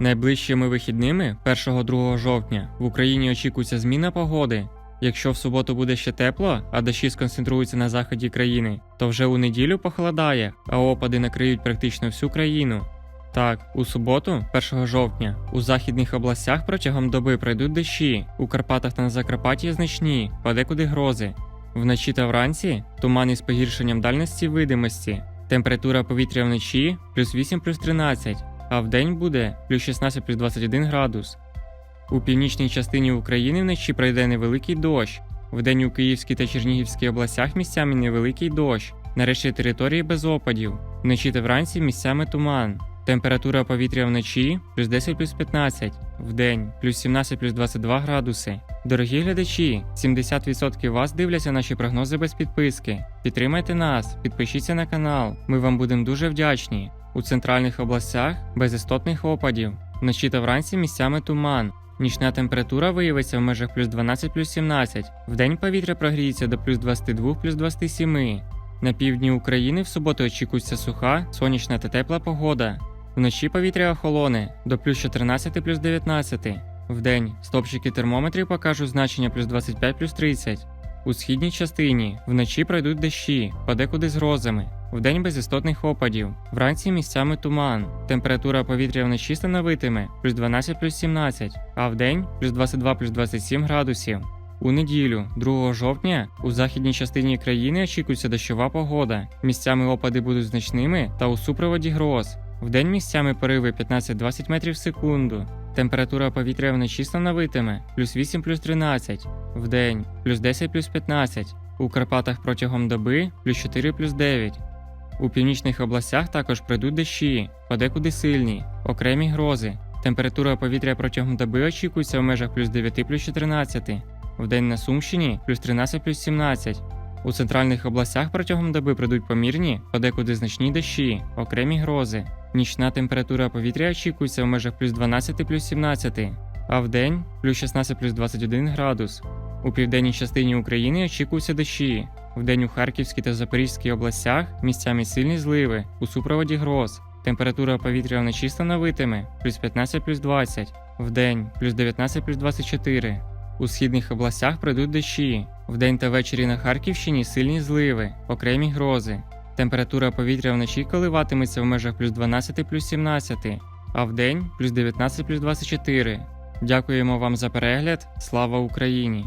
Найближчими вихідними, 1-2 жовтня, в Україні очікується зміна погоди. Якщо в суботу буде ще тепло, а дощі сконцентруються на заході країни, то вже у неділю похолодає, а опади накриють практично всю країну. Так, у суботу, 1 жовтня, у західних областях протягом доби пройдуть дощі, у Карпатах та на Закарпатті значні, подекуди грози. Вночі та вранці тумани з погіршенням дальності видимості. Температура повітря вночі плюс 8 плюс 13, а вдень буде плюс 16 плюс 21 градус. У північній частині України вночі пройде невеликий дощ. Вдень у Київській та Чернігівській областях місцями невеликий дощ. На решті території без опадів. Вночі та вранці місцями туман. Температура повітря вночі плюс 10 плюс 15, вдень плюс 17 плюс 22 градуси. Дорогі глядачі, 70% вас дивляться наші прогнози без підписки. Підтримайте нас, підпишіться на канал. Ми вам будемо дуже вдячні. У центральних областях без істотних опадів. Вночі та вранці місцями туман. Нічна температура виявиться в межах плюс 12 плюс 17. Вдень повітря прогріється до плюс 22 плюс 27. На півдні України в суботу очікується суха, сонячна та тепла погода. Вночі повітря охолоне до плюс 14 плюс 19. Вдень стопчики термометрів покажуть значення плюс 25 плюс 30. У східній частині вночі пройдуть дощі, подекуди з грозами. Вдень без істотних опадів. Вранці місцями туман. Температура повітря вночі становитиме плюс 12 плюс 17, а вдень плюс 22 плюс 27 градусів. У неділю, 2 жовтня, у західній частині країни очікується дощова погода. Місцями опади будуть значними та у супроводі гроз. Вдень місцями пориви 15-20 метрів в секунду. Температура повітря вночі становитиме плюс 8 плюс 13, вдень плюс 10 плюс 15, у Карпатах протягом доби плюс 4 плюс 9. У північних областях також прийдуть дощі, подекуди сильні, окремі грози. Температура повітря протягом доби очікується в межах плюс 9 плюс 14, вдень на Сумщині плюс 13 плюс 17. У центральних областях протягом доби прийдуть помірні, подекуди значні дощі, окремі грози. Нічна температура повітря очікується в межах плюс 12 плюс 17, а вдень плюс 16 плюс 21 градус. У південній частині України очікуються дощі. Вдень у Харківській та Запорізькій областях місцями сильні зливи у супроводі гроз. Температура повітря вночі становитиме плюс 15 плюс 20, вдень плюс 19 плюс 24. У східних областях пройдуть дощі. Вдень та ввечері на Харківщині сильні зливи, окремі грози. Температура повітря вночі коливатиметься в межах плюс 12 плюс 17, а вдень плюс 19 плюс 24. Дякуємо вам за перегляд. Слава Україні!